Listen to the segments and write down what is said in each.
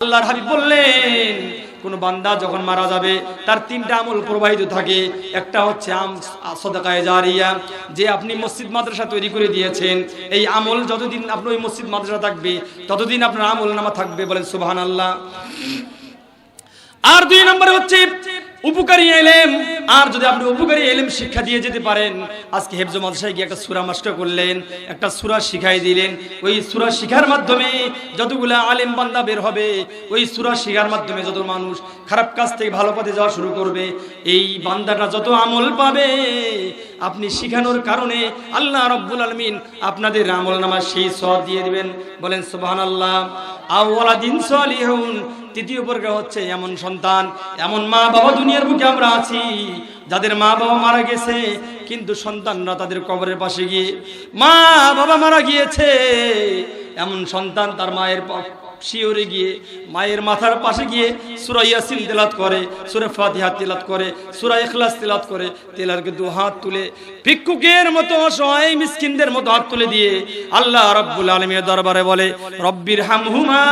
আল্লাহর হাবিব বললেন, কোন বান্দা যখন মারা যাবে, তার তিনটা আমল প্রবাহিত থাকে। একটা হচ্ছে আম, সদকায় জারিয়া, যে আপনি মসজিদ মাদ্রাসা তৈরি করে দিয়েছেন। এই আমল যতদিন আপনার ওই মসজিদ মাদ্রাসা থাকবে, ততদিন আপনার আমল নামা থাকবে বলেন সুবহানাল্লাহ। আর দুই নম্বরে হচ্ছে উপকারী এলেম। আর যদি আপনি উপকারী এলেম শিক্ষা দিয়ে যেতে পারেন, আজকে হেফজ মাদ্রাসায় গিয়ে একটা সুরা মাস্টার করলেন, একটা সুরা শিখাই দিলেন। ওই সুরা শিখার মাধ্যমে যতগুলো আলেম বান্দা বের হবে, ওই সুরা শিখার মাধ্যমে যত মানুষ খারাপ কাজ থেকে ভালো পথে যাওয়া শুরু করবে, এই বান্দাটা যত আমল পাবে, আপনি শিখানোর কারণে আল্লাহ রব্বুল আলমিন আপনাদের আমল নামা সেই সব দিয়ে দিবেন। বলেন সুবাহান আল্লাহ তৃতীয় বর্গে হচ্ছে এমন সন্তান, এমন মা বাবা দুনিয়ার বুকে আমরা আছি, যাদের মা বাবা মারা গেছে, কিন্তু সন্তানরা তাদের কবরের পাশে গিয়ে মা বাবা মারা গিয়েছে। এমন সন্তান তার মায়ের শিওরে গিয়ে, মায়ের মাথার পাশে গিয়ে সুরা ইয়াসিন তেলাত করে, সুরা ফাতিহা তেলাত করে, সুরা ইখলাস তেলাত করে তেলারকে দু হাত তুলে, ভিক্ষুকের মতো অসহায় মিসকিনদের মতো হাত তুলে দিয়ে আল্লাহ রব্বুল আলমীর দরবারে বলে, রব্বির হামহুমা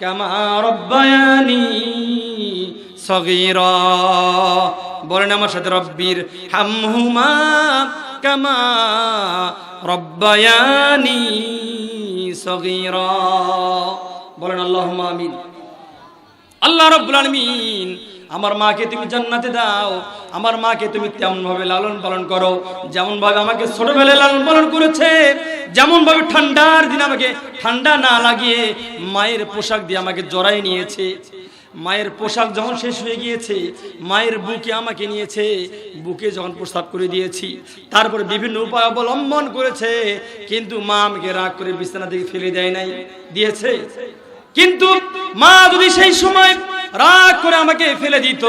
কামা রব্বায়ানি সগীরা। বলেন আমার সাথে, রব্বির হামহুমা কামা রব্বায়ানি বলেন আল্লাহ আমিন। আল্লাহ রব্বুল আলমিন, আমার মাকে তুমি জান্নাতে দাও, আমার মাকে তুমি তেমন ভাবে লালন পালন করো। যেমন ভাবে আমাকে ছোটবেলায় লালন পালন করেছে যেমন ভাবে ঠান্ডার দিন আমাকে ঠান্ডা না লাগিয়ে মায়ের পোশাক দিয়ে আমাকে জড়াই নিয়েছে। মায়ের পোশাক যখন শেষ হয়ে গিয়েছে, মায়ের বুকে আমাকে নিয়েছে, বুকে যখন প্রস্তাব করে দিয়েছি, তারপরে বিভিন্ন উপায় অবলম্বন করেছে, কিন্তু মা আমাকে রাগ করে বিছানা থেকে ফেলে দেয় নাই, দিয়েছে। কিন্তু মা যদি সেই সময় রাগ করে আমাকে ফেলে দিত।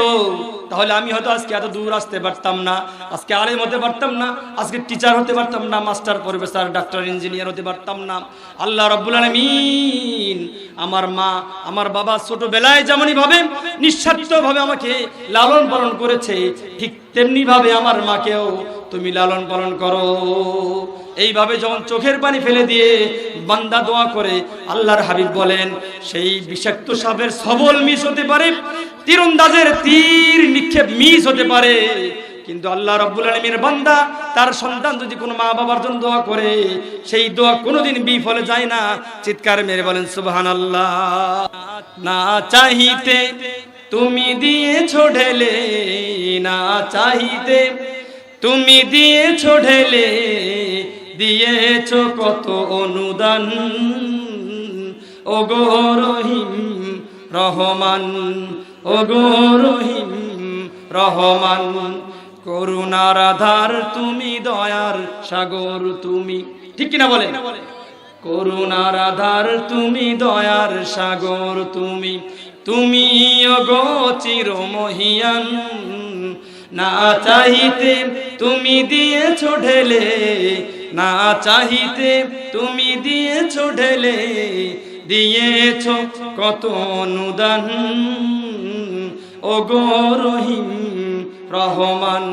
তাহলে আমি হয়তো আজকে এত দূর আসতে পারতাম না, আজকে আলেম হতে পারতাম না, আজকে টিচার হতে পারতাম না মাস্টার প্রফেসর ডাক্তার ইঞ্জিনিয়ার হতে পারতাম না। আল্লাহ রব্বুল আলমিন আমার মা, আমার বাবা ছোটবেলায় যেমনই ভাবে নিঃস্বার্থ ভাবে আমাকে লালন পালন করেছে, ঠিক তেমনি ভাবে আমার মাকেও তুমি লালন পালন করো। এইভাবে যখন চোখের পানি ফেলে দিয়ে বান্দা দোয়া করে, আল্লাহর হাবিব বলেন, সেই বিষাক্ত সাপের সবল মিস হতে পারে, তীরন্দাজের তীর নিক্ষেপ মিস হতে পারে। কিন্তু আল্লাহ রব্বুল আলমীর বান্দা, তার সন্তান যদি কোনো মা বাবার জন্য দোয়া করে, সেই দোয়া কোনোদিন বিফলে যায় না। চিৎকার মেরে বলেন সুবহান আল্লাহ না চাহিতে তুমি দিয়ে ঢেলে, না চাহিতে তুমি দিয়েছ ঢেলে, দিয়েছ কত অনুদান। ও গো রহিম, রহমান ও গো রহিম, রহমান, করুণার আধার তুমি, দয়ার সাগর তুমি। ঠিক কিনা বলে? করুণার আধার তুমি, দয়ার সাগর তুমি। তুমি অগো চির মহিয়ান না চাহিতে তুমি দিয়ে ঢেলে, না চাহিতে তুমি দিয়ে ঢেলে, দিয়েছ কত অনুদান। ও গো রহিম রহমান